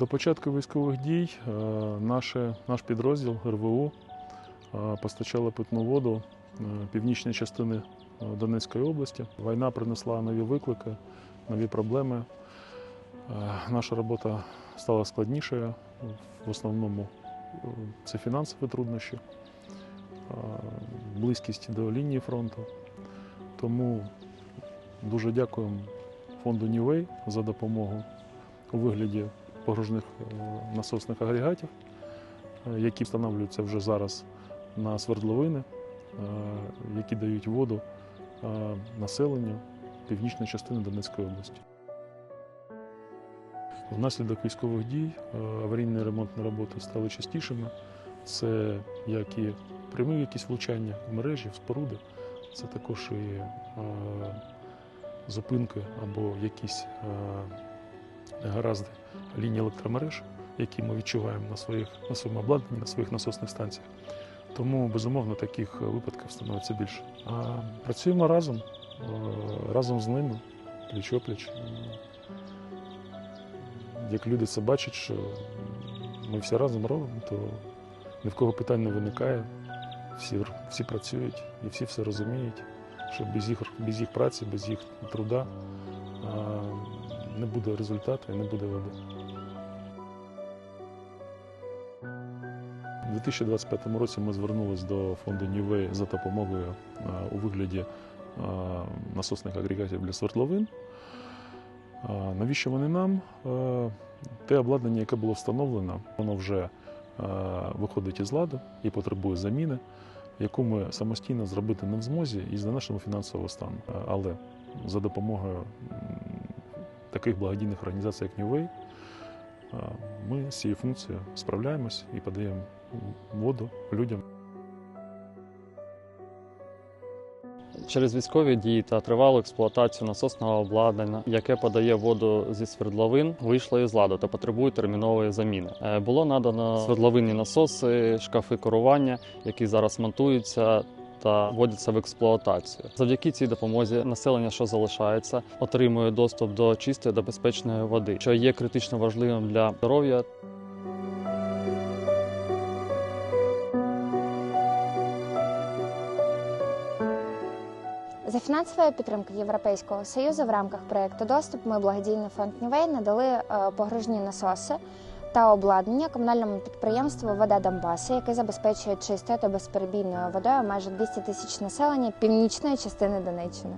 До початку військових дій е, наше, наш підрозділ РВУ е, постачало питну воду е, північній частини Донецької області. Війна принесла нові виклики, нові проблеми. Наша робота стала складнішою. В основному це фінансові труднощі, близькість до лінії фронту. Тому дуже дякуємо фонду Нівей за допомогу у вигляді погружних е, насосних агрегатів, е, які встановлюються вже зараз на свердловини, е, які дають воду населенню північної частини Донецької області. Внаслідок військових дій аварійні ремонтні роботи стали частішими. Це як і прямі якісь влучання в мережі, в споруди, це також і зупинки або якісь гаразди лінії електромереж, які ми відчуваємо на, своїх, на своєму обладнанні, на своїх насосних станціях. Тому, безумовно, таких випадків становиться більше. А працюємо разом, е, разом з ними, пліч-опліч. Е, Як люди це бачать, що ми всі разом робимо, то ні в кого питань не виникає, всі, всі працюють і всі все розуміють, що без їх, без їх праці, без їх труда не буде результату і не буде води. У 2025 році ми звернулися до фонду Нівей за допомогою у вигляді насосних агрегатів для свердловин. Навіщо вони нам? Е, Те обладнання, яке було встановлено, воно вже е, виходить із ладу і потребує заміни, яку ми самостійно зробити не в змозі із-за нашого фінансового стану. Е, Але за допомогою таких благодійних організацій, як New Way, ми з цією функцією справляємось і подаємо воду людям. Через військові дії та тривалу експлуатацію насосного обладнання, яке подає воду зі свердловин, вийшло із ладу та потребує термінової заміни. Е, Було надано свердловинні насоси, шкафи керування, які зараз монтуються. Та вводяться в експлуатацію. Завдяки цій допомозі населення, що залишається, отримує доступ до чистої та безпечної води, що є критично важливим для здоров'я За фінансової підтримки Європейського союзу в рамках проєкту Доступ ми благодійний фонд Нівей надали е, погружні насоси та обладнання комунальному підприємству Вода Донбасу, яке забезпечує чистою та безперебійною водою майже 200 тисяч населення північної частини Донеччини.